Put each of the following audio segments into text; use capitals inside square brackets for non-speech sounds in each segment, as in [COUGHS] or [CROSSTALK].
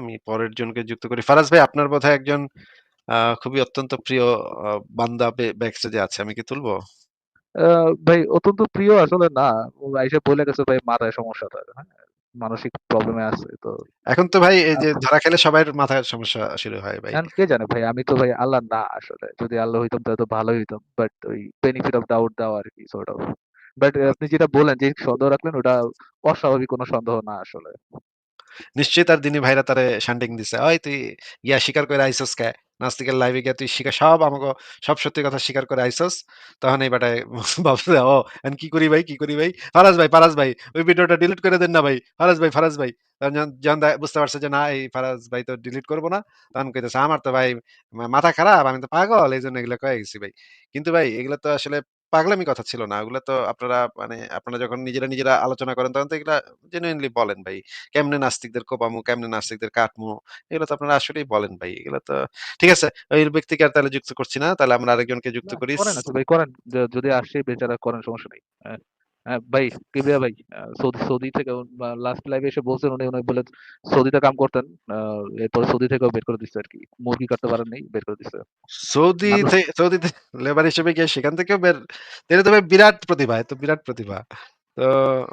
আমি পরের জনকে যুক্ত করি। ফারাজ ভাই আপনার বোধহয় একজন খুবই অত্যন্ত প্রিয় বান্দা ব্যাকস্টেজে আছে। আমি কি তুলবো? ভাই অত্যন্ত প্রিয় আসলে না। আইসা বইলা গেছে ভাই মাথায় সমস্যা তার। হ্যাঁ? মানসিক প্রবলেমে আছে। তো এখন তো ভাই এই যে ধরা খেলে সবার মাথায় সমস্যা শুরু হয় ভাই। কে জানে ভাই আমি তো ভাই আল্লাহ না আসলে। যদি আল্লাহ হইতাম তাহলে তো ভালোই হইতাম। বাট ওই বেনিফিট অফ ডাউট দাও আর কি সর্ট অফ। বাট আপনি আচ্ছা। যেটা বললেন যে সন্দেহ রাখলেন ওটা অস্বাভাবিক কোনো সন্দেহ না আসলে। নিশ্চয়ই তার দিনী ভাইরা তারে শান্ডিং দিছে। "ওই তুই ইয়া স্বীকার কইরা আইছস কে? নাস্তিকের লাইভে গিয়া তুই স্বীকার সব আমাগো সব সত্যি কথা স্বীকার করে আইছস।" তখন এই বেটায় [LAUGHS] ভাবছে, "ও এখন কি করি ভাই, কি করি ভাই? ফারাজ ভাই, ফারাজ ভাই ওই ভিডিওটা ডিলিট করে দেন না ভাই। ফারাজ ভাই, ফারাজ ভাই।" যখন বুঝতে পারছে যে না এই ফারাজ ভাই তো ডিলিট করব না। তখন কইতেছে, "আমার তো ভাই মাথা খারাপ, আমি তো পাগল। এইজন্য এগুলা কয়ে গেছি ভাই।" কিন্তু ভাই এগুলো তো আসলে পাগলামি কথা ছিল না। ওগুলা তো আপনারা মানে আপনারা যখন নিজেরা, নিজেরা আলোচনা করেন তখন তো এগুলা জেনুইনলি বলেন ভাই। কেমনে নাস্তিকদের কোপামু, কেমনে নাস্তিকদের কাটমু, এগুলো তো আপনারা আসলেই বলেন ভাই। এগুলো তো ঠিক আছে। ওই ব্যক্তিকে আর তাহলে যুক্ত করছি না। তাহলে আমরা আরেকজনকে যুক্ত না করি। করেন আচ্ছা ভাই করেন। য যদি আসে বেচারা করেন সমস্যা নাই। হ্যাঁ ভাই কিবরিয়া ভাই সৌদি সৌদি থেকে লাস্ট লাইভে এসে বলছেন উনি, উনি বলে সৌদিতে কাম করতেন। এরপরে সৌদি থেকেও বের করে দিছে আরকি। মুরগি কাটতে পারেন নাই, বের করে দিছে। সৌদি সৌদিতে লেবার হিসেবে গিয়ে সেখান থেকেও বের এটা তো ভাই বিরাট প্রতিভা। এ তো বিরাট প্রতিভা। তো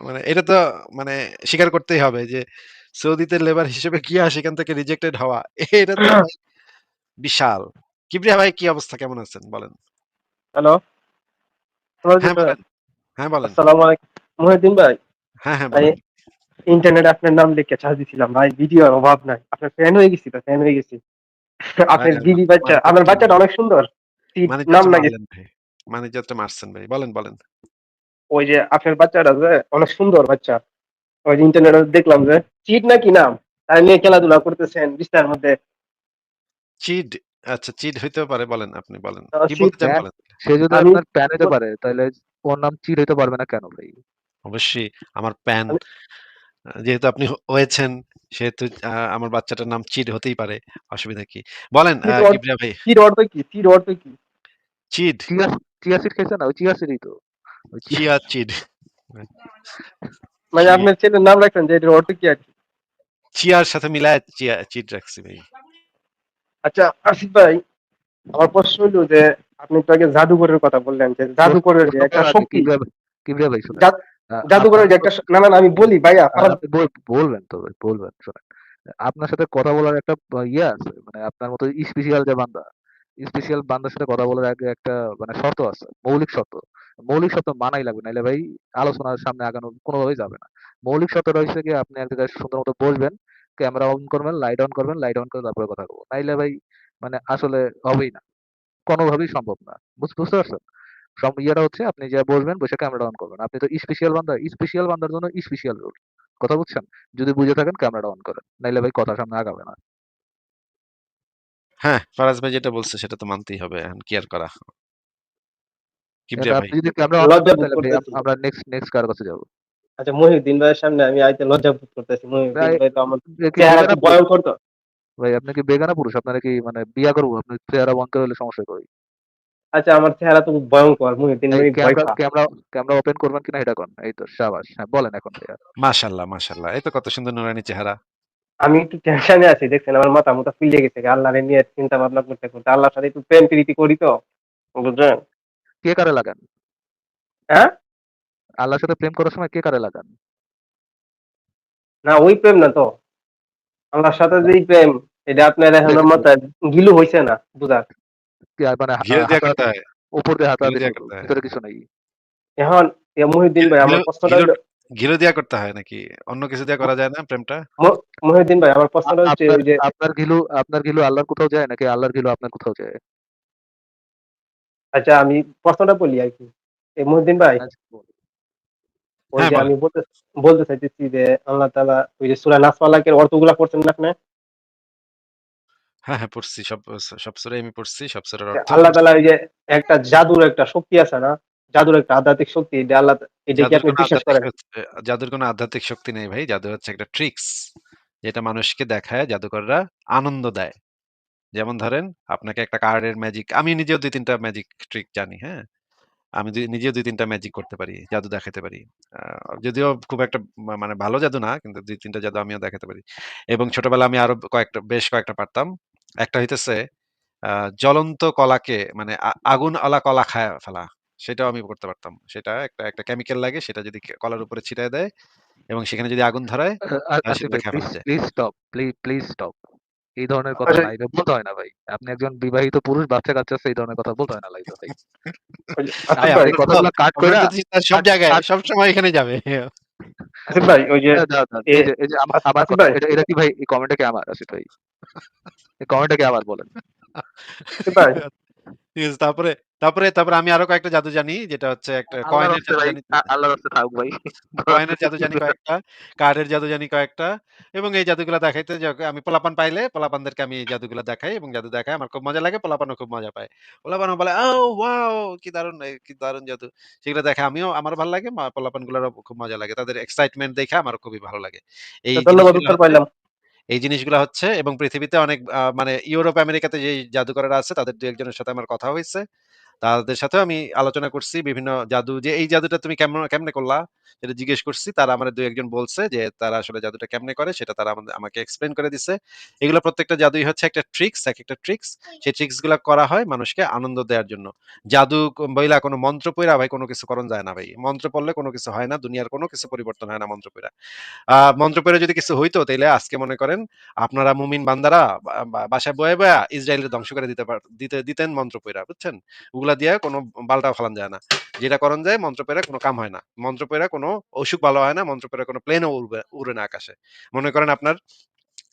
মানে এটা তো মানে স্বীকার করতেই হবে যে সৌদিতে লেবার হিসেবে গিয়া সেখান থেকে রিজেক্টেড হওয়া এটা তো ভাই বিশাল। কিবরিয়া ভাই কি অবস্থা? কেমন আছেন? বলেন। হ্যালো। হ্যাঁ বলেন। আসসালামু আলাইকুম। মহিউদ্দিন ভাই। হ্যাঁ, হ্যাঁ ভাই বলেন। ইন্টারনেটে আপনার নাম লিখে সার্চ দিছিলাম। ভাই ভিডিওর অভাব নাই। আপনার ফ্যান হয়ে গেছি তো, ফ্যান হয়ে গেছি। আপনার আর বিবি বাচ্চা, মানিজ্যত আপনার বাচ্চাটা অনেক সুন্দর। নাম মানিজ্যত নাকি মারলেন ভাই। মানিজ্যত মারছেন ভাই। বলেন, বলেন। ওই যে আপনার বাচ্চাটা যে অনেক সুন্দর বাচ্চা। ওই যে ইন্টারনেটে দেখলাম যে চিট নাকি নাম? তাই নিয়ে খেলাধুলা করতেছেন বিছনার মধ্যে। চিড আচ্ছা চিড হইতে পারে বলেন আপনি বলেন। কি বলতে চান বলেন। সে যদি আপনার প্যান হইতে পারে তাইলে ওর নাম হইতে পারবে না কেন ভাই? অবশ্যই আমার প্যান যেহেতু আপনি হয়েছেন সেহেতু আমার বাচ্চাটার নাম চিড হতেই পারে। অসুবিধা কি? বলেন ভাই। অর্থ কি? অর্থ কি? চিড। চিয়া সিড খাইছেন না? ওই চিয়া সিডই তো। Chia seed. মানে আপনার ছেলের নাম রাখছেন যে এটার অর্থ কি? চিয়ার সাথে মিলায় চিয়া চিড রাখছি ভাই। আচ্ছা আসিফ ভাই, আমার প্রশ্ন হইল যে আপনি একটু আগে জাদুঘরের কথা বললেন যে জাদুঘরের যে একটা শক্তি কিবরিয়া ভাই শুনেন। জাদুঘরের যে একটা না, না, আমি বলি ভাইয়া আপনি বলবেন তো ভাই বলবেন শোনেন। আপনার সাথে কথা বলার একটা ইয়ে আছে। মানে আপনার মতো স্পেশাল যে বান্দা, স্পেশাল বান্দার সাথে কথা বলার আগে একটা মানে শর্ত আছে। মৌলিক শর্ত। মৌলিক শর্ত মানাই লাগবে। নাইলে ভাই আলোচনার সামনে আগানো কোনভাবেই যাবে না। মৌলিক শর্ত হইছে গিয়ে আপনি এক জায়গায় সুন্দর মতো বসবেন, ক্যামেরা অন করবেন, লাইট অন করবেন, লাইট অন করে তারপরে কথা বলব নাইলে ভাই মানে আসলে হবেই না। কোনভাবেই সম্ভব না। বুঝতে পারছেন? সব ইয়েটা হচ্ছে আপনি যা বসবেন, বইসা ক্যামেরাটা অন করবেন। আপনি তো স্পেশাল বান্দা, স্পেশাল বান্দার জন্য স্পেশাল রুল। কথা বুঝছেন? যদি বুঝে থাকেন ক্যামেরাটা অন করেন। নাইলে ভাই কথা সামনে আগাবে না। হ্যাঁ, ফারাজ ভাই যেটা বলছে সেটা তো মানতেই হবে। এখন কি আর করা? আপনি যদি ক্যামেরা অন করেন তাহলে। আমরা নেক্সট নেক্সট কারও কাছে যাব। আচ্ছা মহিউদ্দিন ভাইয়ের সামনে আমি আইতে লজ্জা বোধ করতেছি। মহিউদ্দিন ভাই ভাই তো আমার চেহারা বেগানা খুব পুরুষ? ভয়ংকর তো। ভাই আপনি কি বেগানা পুরুষ? আপনারা কি মানে বিয়া করব? আপনার চেহারা ভয়ংকর হলে সমস্যা কই? আচ্ছা আমার চেহারা তো খুব ভয়ংকর। Mohiuddin camera camera camera open করবেন কিনা এটা কন। এই তো শাবাশ। হ্যাঁ বলেন এখন। মাশাআল্লাহ, মাশাআল্লাহ। এই তো কত সুন্দর নুরানি চেহারা। আমি একটু টেনশনে আছি দেখছেন আমার মাথা মুথা ফুইল্লে গেছে। আল্লাহরে নিয়ে চিন্তা ভাবনা করতে, করতে আল্লাহর সাথে একটু প্রেম প্রীতি করি তো। বুঝছেন? কে কারে লাগান? হ্যাঁ? আল্লাহর সাথে প্রেম করার সময় কে কারে লাগান? না ওই প্রেম না তো। আল্লাহর সাথে যেই প্রেম এটা আপনার এখনও গিলু হইছে না বুঝার। কি আর মানে ঘিরে হয়। উপর দিয়ে ঘিরে হয়। ভিতরে কিছু নাই। এখন এ মহিউদ্দিন ভাই আমার প্রশ্নটা দিয়া করতে হয় নাকি? অন্য কিছু দিয়ে করা যায় না প্রেমটা? মহিউদ্দিন ভাই আমার প্রশ্নটা হচ্ছে যে আপনার ঘিলু আপনার ঘিলু আল্লাহর কোথাও যায় নাকি আল্লাহর ঘিলু আপনার কোথাও যায়? আচ্ছা আমি প্রশ্নটা বলি আরকি। এ মহিউদ্দিন ভাই আচ্ছা ওই হ্যাঁ যে আমি বলতে বলতে চাইতেছি যে আল্লাহ তাআলা ওই যে সূরা নাস অর্থগুলা পড়ছেন না আপনি? হ্যাঁ, হ্যাঁ পড়ছি। সব সব সূরাই আমি পড়ছি। সব সূরার যে অর্থও আল্লাহ পড়ছি। তাআলা ওই যে একটা জাদুর একটা শক্তি আছে না? জাদুর একটা আধ্যাত্মিক শক্তি এটা আল্লাহ এটা কি জাদুর আপনি কোনো বিশ্বাস আধ্যাত্মিক করেন? শক্তি জাদুর কোনো আধ্যাত্মিক শক্তি নেই ভাই। জাদু হচ্ছে একটা ট্রিকস। যেটা মানুষকে দেখায় জাদুকররা আনন্দ দেয়। যেমন ধরেন আপনাকে একটা কার্ডের ম্যাজিক আমি নিজেও ২-৩ টা ম্যাজিক ট্রিক জানি, হ্যাঁ? আমি দুই নিজেও ২-৩ টা ম্যাজিক করতে পারি। জাদু দেখাতে পারি। আ যদিও খুব একটা মা মানে ভালো জাদু না কিন্তু ২-৩ টা জাদু আমিও দেখাতে পারি। এবং ছোটবেলায় আমি আরও কয়েকটা বেশ কয়েকটা পারতাম। একটা হইতেছে জ্বলন্ত কলাকে মানে আ আগুনওয়ালা কলা খায় ফেলা। সেটাও আমি করতে পারতাম। সেটা একটা একটা কেমিক্যাল লাগে সেটা যদি কলার উপরে ছিটায় দেয় এবং সেখানে যদি আগুন ধরায় সেটা খেয়ে প্লিজ যায়। Please stop. Please please stop. এই ধরনের কথা আচ্ছা লাইভে বলতে হয় না ভাই। আপনি একজন বিবাহিত পুরুষ বাচ্চা-কাচ্চা আছে এই ধরনের কথা বলতে হয় না লাইভে ভাই। আপনার তো কথাগুলা কাট জ্যোতিষটা সব জায়গায় কাট সবসময় এখানে যাবে। আসিফ ভাই ওই যে এই আমার ভাই এটা এটা কি ভাই এই কমেন্টটা কি আমার আসিফ ভাই? এই কমেন্টটা কি আমার বলেন? আসিফ ভাই ঠিক আছে। তারপরে তারপরে তারপরে আমি আরও কয়েকটা জাদু জানি যেটা হচ্ছে একটা কয়েনের জাদু জানি আল্লাহর হস্তে থাকুক ভাই। কয়েনের জাদু জানি কয়েকটা, কার্ডের জাদু জানি কয়েকটা এবং এই জাদুগুলা দেখাইতে য আমি পোলাপান পাইলে পোলাপানদেরকে আমি এই জাদুগুলা দেখাই এবং জাদু দেখাই। আমার খুব মজা লাগে। পোলাপানও খুব মজা পায়। পোলাপানও বলে, "ও ওয়াও! কি দারুণ কি দারুণ জাদু।" সেগুলো দেখে আমিও আমারও ভালো লাগে। মা পোলাপানগুলোরও খুব মজা লাগে। তাদের এক্সাইটমেন্ট দেখে আমার খুবই ভালো লাগে। এই পাইলাম। এই জিনিসগুলা হচ্ছে এবং পৃথিবীতে অনেক মানে ইউরোপ, আমেরিকাতে যেই জাদুকরেরা আছে তাদের দু একজনের সাথে আমার কথা হইছে। তাদের সাথে আমি আলোচনা করছি বিভিন্ন জাদু যে, "এই জাদুটা তুমি কেম কেমনে করলা?" সেটা জিজ্ঞেস করছি। তারা আমারে ২-১ জন বলছে যে, তারা আসলে জাদুটা কেমনে করে সেটা তারা আমাদে আমাকে এক্সপ্লেইন করে দিছে। এগুলো প্রত্যেকটা জাদুই হচ্ছে একটা ট্রিকস, একেকটা ট্রিকস। সেই ট্রিকসগুলা করা হয় মানুষকে আনন্দ দেয়ার জন্য। জাদু বইলা কোন মন্ত্র পইড়া ভাই কোন কিছু করণ যায় না ভাই। মন্ত্র পড়লে কোনো কিছু হয় না। দুনিয়ার কোনো কিছু পরিবর্তন হয় না মন্ত্র পইড়া। আ মন্ত্র পইড়া যদি কিছু হইতো তাইলে আজকে মনে করেন আপনারা মুমিন বান্দারা বাসায় বইয়া, বইয়া ইসরায়েলের ধ্বংস করে দিতে দিতে দিতেন মন্ত্র পইড়া, বুঝছেন? ওগুলা দিয়া কোন বালটাও ফালান যায় না। যেটা করণ যায় মন্ত্র পইড়া কোন কাম হয় না। মন্ত্র পইড়া কোন অসুখ ভালো হয় না। মন্ত্র পইড়া কোন প্লেনও উড়বে উড়ে না আকাশে। মনে করেন আপনার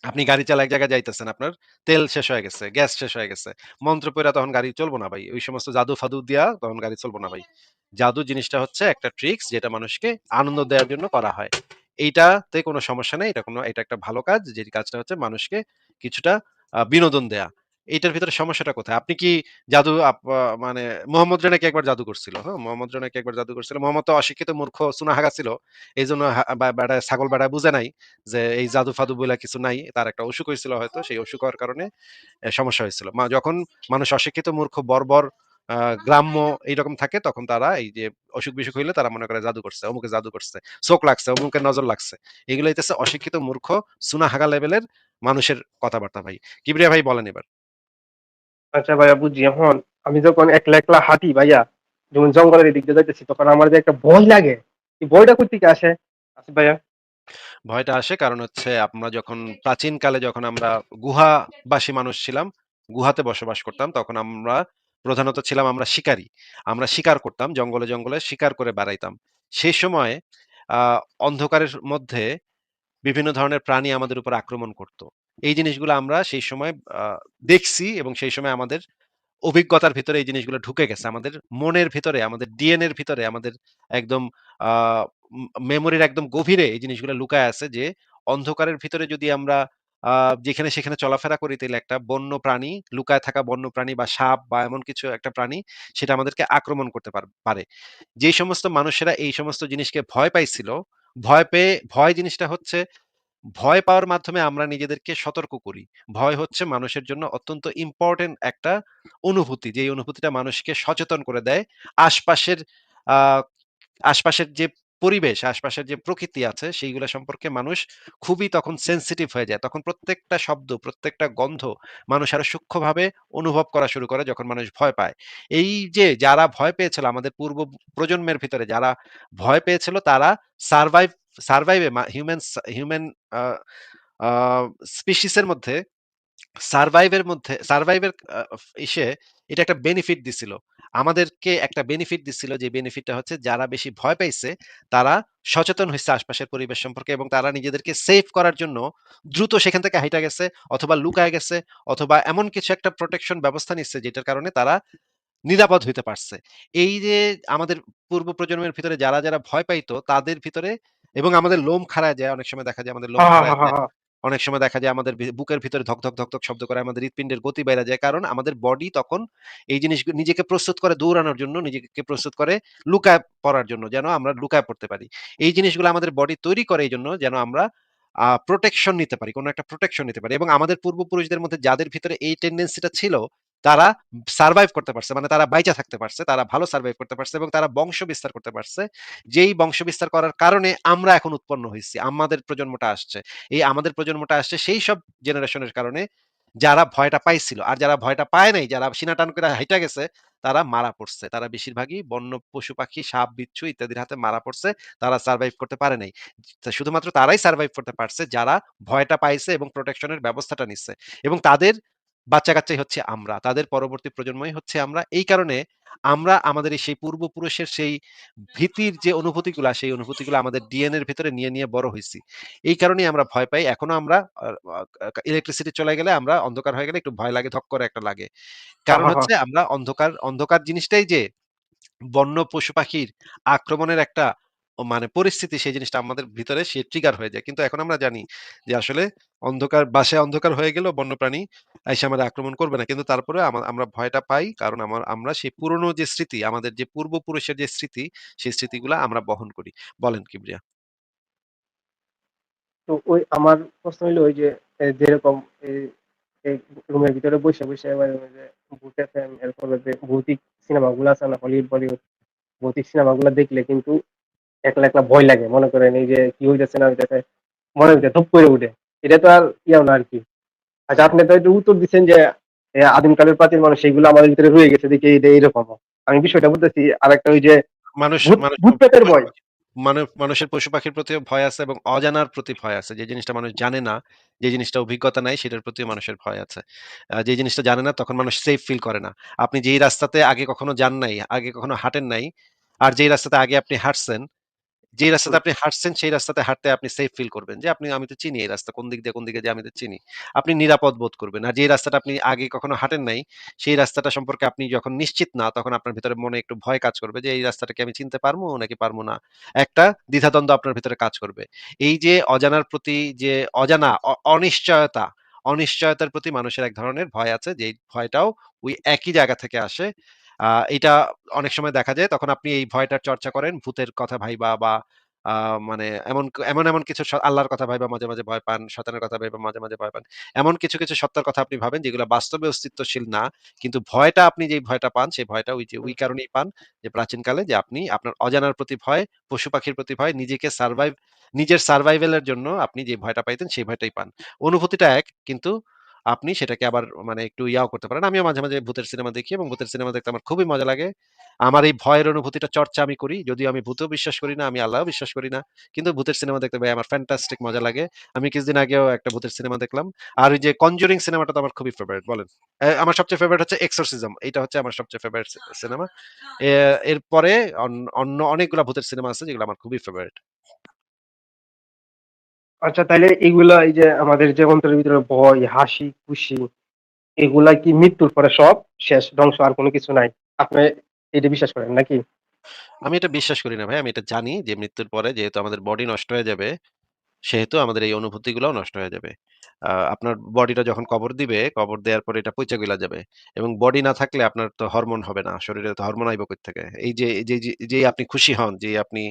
আপনি গাড়ি চালায় এক জায়গায় যাইতেছেন। আপনার তেল শেষ হয়ে গেছে, গ্যাস শেষ হয়ে গেছে। মন্ত্র পইড়া তখন গাড়ি চলবো না ভাই। ওই সমস্ত জাদু-ফাদু দিয়া তখন গাড়ি চলবো না ভাই। জাদু জিনিসটা হচ্ছে একটা ট্রিক্স যেটা মানুষকে আনন্দ দেওয়ার জন্য করা হয়। এইটাতে কোনো সমস্যা নেই এটা কোনো এটা একটা ভালো কাজ। যে কাজটা হচ্ছে মানুষকে কিছুটা বিনোদন দেয়া। এইটার ভিতরে সমস্যাটা কোথায়? আপনি কি জাদু মানে মোহাম্মদরে নাকি একবার জাদু করছিল, হ্যাঁ? মোহাম্মদরে নাকি একবার জাদু করছিল। মোহাম্মদ তো অশিক্ষিত মূর্খ চুনাহাগা ছিল। এইজন্য হা বা বেডায় ছাগল বেডায় বুঝে নাই যে এই জাদু-ফাদু বইলা কিছু নাই। তার একটা অসুখ হইছিল হয়তো। সেই অসুখ হওয়ার কারণে সমস্যা হয়েছিল। যখন মানুষ অশিক্ষিত, মূর্খ, বর্বর, গ্রাম্য এইরকম থাকে তখন তারা এই যে অসুখ-বিসুখ হইলে তারা মনে করে জাদু করছে, অমুকে জাদু করছে, চোখ লাগছে, অমুকের নজর লাগছে। এগুলো হইতেছে অশিক্ষিত, মূর্খ, চুনাহাগা লেভেলের মানুষের কথাবার্তা ভাই। কিবরিয়া ভাই বলেন এবার। আচ্ছা ভাইয়া বুঝছি। এখন আমি যখন একলা, একলা হাঁটি ভাইয়া, যেমন জঙ্গলের এদিক দিয়ে যাইতেছি তখন আমার যে একটা ভয় লাগে, ভয়টা কই থেকে আসে? আসিফ ভাইয়া? ভয়টা আসে কারণ হচ্ছে আমরা যখন প্রাচীনকালে যখন আমরা গুহাবাসী মানুষ ছিলাম, গুহাতে বসবাস করতাম তখন আমরা প্রধানত ছিলাম আমরা শিকারী। আমরা শিকার করতাম জঙ্গলে, জঙ্গলে শিকার করে বেড়াইতাম। সেই সময় অন্ধকারের মধ্যে বিভিন্ন ধরনের প্রাণী আমাদের উপর আক্রমণ করত। এই জিনিসগুলো আমরা সেই সময় দেখছি এবং সেই সময় আমাদের অভিজ্ঞতার ভিতরে এই জিনিসগুলো ঢুকে গেছে। আমাদের মনের ভিতরে, আমাদের ডিএনএ এর ভিতরে আমাদের একদম মেমোরির একদম গভীরে এই জিনিসগুলো লুকায় আছে যে অন্ধকারের ভিতরে যদি আমরা যেখানে সেখানে চলাফেরা করি তাহলে একটা বন্য প্রাণী, লুকায় থাকা বন্য প্রাণী বা সাপ বা এমন কিছু একটা প্রাণী সেটা আমাদেরকে আক্রমণ করতে পার। যেই সমস্ত মানুষেরা এই সমস্ত জিনিসকে ভয় পাইছিল, ভয় পেয়ে ভয় জিনিসটা হচ্ছে ভয় পাওয়ার মাধ্যমে আমরা নিজেদেরকে সতর্ক করি। ভয় হচ্ছে মানুষের জন্য অত্যন্ত ইম্পর্টেন্ট একটা অনুভূতি। যে অনুভূতিটা মানুষকে সচেতন করে দেয়। আশপাশের আশপাশের যে পরিবেশ, আশপাশের যে প্রকৃতি আছে সেইগুলো সম্পর্কে মানুষ খুবই তখন সেনসিটিভ হয়ে যায়। তখন প্রত্যেকটা শব্দ, প্রত্যেকটা গন্ধ মানুষ আরও সূক্ষ্মভাবে অনুভব করা শুরু করে যখন মানুষ ভয় পায়। এই যে যারা ভয় পেয়েছিল আমাদের পূর্ব প্রজন্মের ভিতরে যারা ভয় পেয়েছিল তারা survive survive human uh uh species মধ্যে সারভাইভ এর মধ্যে সারভাইভ এর ইসে এটা একটা বেনিফিট দিছিল। আমাদেরকে একটা বেনিফিট দিছিল যে বেনিফিটটা হচ্ছে যারা বেশি ভয় পাইছে তারা সচেতন হইছে আশপাশের পরিবেশ সম্পর্কে এবং তারা নিজেদেরকে সেভ করার জন্য দ্রুত সেখান থেকে হাইটা গেছে অথবা লুকায় গেছে অথবা এমন কিছু একটা প্রোটেকশন ব্যবস্থা নিচ্ছে যেটার কারণে তারা নিরাপদ হইতে পারছে। এই যে আমাদের পূর্ব প্রজন্মের ভিতরে যারা, যারা ভয় পাইতো তাদের ভিতরে এবং আমাদের লোম খাড়ায় যায় অনেক সময় দেখা যায় আমাদের লোম খাড়ায়। অনেক সময় দেখা যায় আমাদের বুকের ভিতরে ধক, ধক, ধক, ধক শব্দ করে আমাদের হৃৎপিণ্ডের গতি বেড়ে যায়। কারণ আমাদের বডি তখন এই জিনিস নিজেকে প্রস্তুত করে দৌড়ানোর জন্য, নিজেকে প্রস্তুত করে লুকায় পড়ার জন্য যেন আমরা লুকায় পড়তে পারি। এই জিনিসগুলো আমাদের বডি তৈরি করে এই জন্য যেন আমরা প্রোটেকশন নিতে পারি। কোনো একটা প্রোটেকশন নিতে পারি এবং আমাদের পূর্বপুরুষদের মধ্যে যাদের ভিতরে এই টেন্ডেন্সিটা ছিল তারা সারভাইভ করতে পারছে। মানে তারা বাইচা থাকতে পারছে। তারা ভালো সারভাইভ করতে পারছে এবং তারা বংশ বিস্তার করতে পারছে। যেই বংশ বিস্তার করার কারণে আমরা এখন উৎপন্ন হইছি। আমাদের প্রজন্মটা আসছে। এই আমাদের প্রজন্মটা আসছে সেই সব জেনারেশনের কারণে যারা ভয়টা পাইছিল। আর যারা ভয়টা পায় নাই, যারা সিনা টান করে হাইটা গেছে, তারা মারা পড়ছে। তারা বেশিরভাগই বন্য পশু-পাখি, সাপ, বিচ্ছু ইত্যাদির হাতে মারা পড়ছে। তারা সারভাইভ করতে পারে নাই। শুধুমাত্র তারাই সার্ভাইভ করতে পারছে যারা ভয়টা পাইছে এবং প্রোটেকশন এর ব্যবস্থাটা নিচ্ছে। এবং তাদের বাচ্চা-কাচ্চাই হচ্ছে আমরা। তাদের পরবর্তী প্রজন্মই হচ্ছে আমরা। এই কারণে আমরা আমাদের সেই পূর্বপুরুষের সেই ভীতির যে অনুভূতিগুলা, সেই অনুভূতিগুলা আমাদের ডিএনএ এর ভেতরে নিয়ে, নিয়ে বড় হইছি। এই কারণেই আমরা ভয় পাই। এখনও আমরা ইলেকট্রিসিটি চলে গেলে আমরা অন্ধকার হয়ে গেলে একটু ভয় লাগে, ধক করে একটা লাগে। কারণ। হচ্ছে আমরা অন্ধকার, অন্ধকার জিনিসটাই যে বন্য পশু-পাখির আক্রমণের একটা মানে পরিস্থিতি সেই জিনিসটা আমাদের ভিতরে সে ট্রিগার হয়ে যায়। কিন্তু এখন আমরা জানি যে আসলে অন্ধকার বাসায় অন্ধকার হয়ে গেলেও বন্যপ্রাণী আইসা আমাদের আক্রমণ করবে না। কিন্তু তারপরে আমরা ভয়টা পাই কারণ আমার আমরা সেই পুরনো যে স্মৃতি, আমাদের যে পূর্বপুরুষের যে স্মৃতি, সেই স্মৃতিগুলা আমরা বহন করি। বলেন কিবরিয়া? তো ওই আমার প্রশ্ন হইল ওই যে যেরকম রুমের ভিতরে ওই যে ভূত এফএম এরপরে যে ভৌতিক সিনেমাগুলো আছে না হলিউড, বলিউড ভৌতিক সিনেমাগুলো দেখলে কিন্তু একলা, একলা ভয় লাগে। মনে করেন এই যে কি হইতেছে না হইতেছে মনের ভিতরে ধপ করে উঠে। এটা তো আর ইয়েও না আরকি। আচ্ছা আপনি তো একটু উত্তর দিচ্ছেন যে আদিমকালের প্রাচীন মানুষ সেগুলো আমাদের ভিতরে রয়ে গেছে দেখে এটা এইরকমও। আমি বিষয়টা বলতেছি আরেকটা ওই যে মানুষ ভূত ভয়। মানু মানুষের পশু-পাখির প্রতি ভয় আছে এবং অজানার প্রতি ভয় আছে। যে জিনিসটা মানুষ জানে না, যে জিনিসটা অভিজ্ঞতা নাই সেটার প্রতি মানুষের ভয় আছে। যে জিনিসটা জানে না তখন মানুষ সেফ ফিল করে না। আপনি যেই রাস্তাতে আগে কখনো যান নাই, আগে কখনো হাঁটেন নাই, আর যেই রাস্তাতে আগে আপনি হাঁটছেন, যেই রাস্তাতে আপনি হাঁটছেন সেই রাস্তাতে হাঁটতে আপনি সেফ ফিল করবেন। যে আপনি আমি তো চিনি এই রাস্তা কোন দিক দিয়ে কোন দিকে যে আমি তো চিনি। আপনি নিরাপদ বোধ করবেন। আর যে রাস্তাটা আপনি আগে কখনো হাঁটেন নাই, সেই রাস্তাটা সম্পর্কে আপনি যখন নিশ্চিত না তখন আপনার ভিতরে মনে একটু ভয় কাজ করবে যে এই রাস্তাটা কি আমি চিনতে পারব নাকি পারব না। একটা দ্বিধাদ্বন্দ্ব আপনার ভিতরে কাজ করবে। এই যে অজানার প্রতি যে অজানা অনিশ্চয়তা, অনিশ্চয়তার প্রতি মানুষের এক ধরনের ভয় আছে যেই ভয়টাও ওই একই জায়গা থেকে আসে। এটা অনেক সময় দেখা যায় তখন আপনি এই ভয়টার চর্চা করেন ভূতের কথা ভাইবা বা মানে এমন এমন, এমন কিছু আল্লাহর কথা ভাইবা মাঝে, মাঝে ভয় পান, শয়তানের কথা ভাইবা মাঝে, মাঝে ভয় পান। এমন কিছু, কিছু সত্তার কথা আপনি ভাবেন যেগুলো বাস্তবে অস্তিত্বশীল না। কিন্তু ভয়টা আপনি যেই ভয়টা পান সেই ভয়টা ওই যে ওই কারণেই পান যে প্রাচীনকালে যে আপনি আপনার অজানার প্রতি ভয়, পশু-পাখির প্রতি ভয়, নিজেকে সার্ভাইভ নিজের সার্ভাইভেলের জন্য আপনি যে ভয়টা পাইতেন সেই ভয়টাই পান। অনুভূতিটা এক কিন্তু আপনি সেটাকে আবার মানে একটু ইয়াও করতে পারেন। আমিও মাঝে, মাঝে ভূতের সিনেমা দেখি এবং ভূতের সিনেমা দেখতে আমার খুবই মজা লাগে। আমার এই ভয়ের অনুভূতিটা চর্চা আমি করি। যদিও আমি ভূতেও বিশ্বাস করি না, আমি আল্লাহ বিশ্বাস করি না। কিন্তু ভূতের সিনেমা দেখতে ভাই আমার ফ্যান্টাস্টিক মজা লাগে। আমি কিছুদিন আগেও একটা ভূতের সিনেমা দেখলাম। আর ওই যে 'কনজুরিং' সিনেমাটা তো আমার খুবই ফেভারিট বলেন। আমার সবচেয়ে ফেভারিট হচ্ছে 'এক্সোরসিজম' এটা হচ্ছে আমার সবচেয়ে ফেভারিট সিনেমা। এ এরপরে অন্য অনেকগুলা ভূতের সিনেমা আছে যেগুলো আমার খুবই ফেভারিট। আচ্ছা তাইলে এগুলা এই যে আমাদের যে অন্তরের ভিতরে ভয়, হাসি, খুশি এগুলা কি মৃত্যুর পরে সব শেষ ধ্বংস আর কোনো কিছু নাই? আপনি এটা বিশ্বাস করেন নাকি? আমি এটা বিশ্বাস করি না ভাই। আমি এটা জানি যে মৃত্যুর পরে যেহেতু আমাদের বডি নষ্ট হয়ে যাবে সেহেতু আমাদের এই অনুভূতিগুলোও নষ্ট হয়ে যাবে। আপনার বডিটা যখন কবর দিবে, কবর দেওয়ার পরে এটা পচে গিলা যাবে। এবং বডি না থাকলে আপনার তো হরমোন হবে না। শরীরে তো হরমোন আইব কইত্থেকে? এই যে এই যে যে যেই আপনি খুশি হন, যে আপনি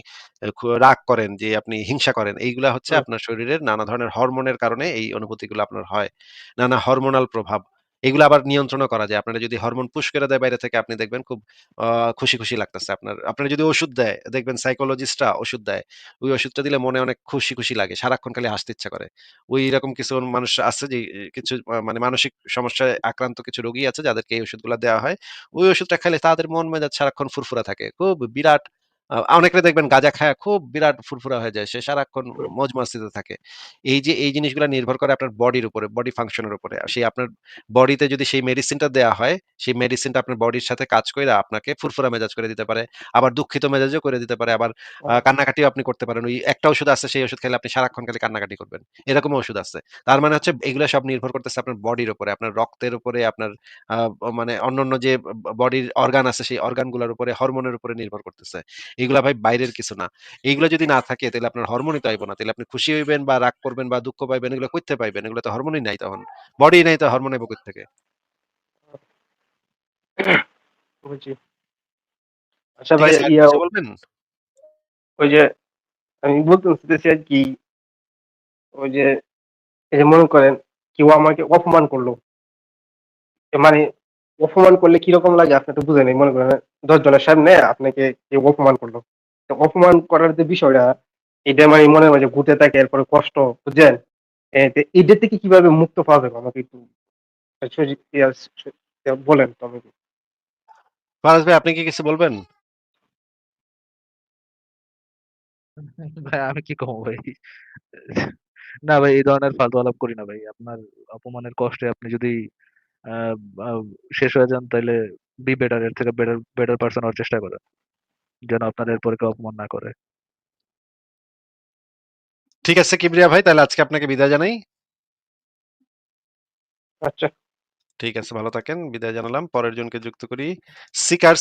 খু রাগ করেন, যে আপনি হিংসা করেন, এইগুলা হচ্ছে হুম, আপনার শরীরের নানা ধরনের হরমোনের কারণে এই অনুভূতিগুলো আপনার হয়। নানা হরমোনাল প্রভাব। এগুলো আবার নিয়ন্ত্রণও করা যায়। আপনারা যদি হরমোন পুশ করে দেয় বাইরে থেকে আপনি দেখবেন খুব খুশি, খুশি লাগতেছে আপনার। আপনার যদি ওষুধ দেয়, দেখবেন সাইকোলজিস্টরা ওষুধ দেয়। ওই ওষুধটা দিলে মনে অনেক খুশি, খুশি লাগে। সারাক্ষণ খালি হাসতে ইচ্ছা করে। ওইরকম কিছু মানুষ আছে যে কিছু মানে মানসিক সমস্যায় আক্রান্ত কিছু রোগী আছে যাদেরকে এই ওষুধগুলা দেওয়া হয়। ওই ওষুধটা খাইলে তাদের মন মেজাজ সারাক্ষণ ফুরফুরা থাকে। খুব বিরাট অনেকে দেখবেন গাঁজা খায় খুব বিরাট ফুরফুরা হয়ে যায়। সে সারাক্ষণ মজ মাস্তিতে থাকে। এই যে এই জিনিসগুলা নির্ভর করে আপনার বডির উপরে, বডি ফাংশন এর উপরে। সেই আপনার বডিতে যদি সেই মেডিসিনটা দেয়া হয়, সেই মেডিসিনটা আপনার বডির সাথে কাজ করে আপনাকে ফুরফুরা মেজাজ করে দিতে পারে। আবার দুঃখিত মেজাজও করে দিতে পারে। আবার কান্নাকাটিও আপনি করতে পারেন। ওই একটা ওষুধ আছে সেই ওষুধ খেলে আপনি সারাক্ষণ খালি কান্নাকাটি করবেন। এরকম ওষুধ আছে। তার মানে হচ্ছে এগুলো সব নির্ভর করতেছে আপনার বডির উপরে, আপনার রক্তের উপরে, আপনার মানে অন্যান্য যে বডির অর্গান আছে সেই অর্গানগুলার উপরে, হরমোনের উপরে নির্ভর করতেছে। এগুলা ভাই বাইরের কিছু না। এইগুলা যদি না থাকে তাইলে আপনার হরমোনই তো আইব না। তাইলে আপনি খুশি হইবেন বা রাগ করবেন বা দুঃখ পাইবেন এগুলা কইতে পাইবেন? এগুলা তো হরমোনই নাই তখন। বডি নাই তো হরমোন আইব? [COUGHS] বুঝছি। আচ্ছা ভাই ইয়া বলবেন? ওই যে আমি বলতে চাইতেছি আরকি ওই যে এই যে মনে করেন কেউ আমাকে অপমান করল। মানে অপমান করলে কীরকম লাগে? আপনি তো বুঝেন মনে করেন দশ জনের সামনে আপনাকে কেউ অপমান করল। তো অপমান করার যে বিষয়টা এটা মানে মনে মাঝে ঘুরতে থাকে এরপরে কষ্ট বুঝছেন? এদের থেকে কীভাবে মুক্ত পাওয়া যাবে আমাকে একটু বলেন তো আমাকে। ফারাজ ভাই আপনি কি কিছু বলবেন? ভাই আমি কি কমো ভাই? না ভাই এই ধরনের ফালতু আলাপ করি না ভাই। আপনার অপমানের কষ্টে আপনি যদি শেষ হয়ে যান তাহলে বি বেটার এর থেকে বেটার বেটার পার্সন হওয়ার চেষ্টা করেন যেন আপনার এরপরে কেউ অপমান না করে। ঠিক আছে কিবরিয়া ভাই তাহলে আজকে আপনাকে বিদায় জানাই। আচ্ছা। ঠিক আছে ভালো থাকেন বিদায় জানালাম পরের জনকে যুক্ত করি। সিকার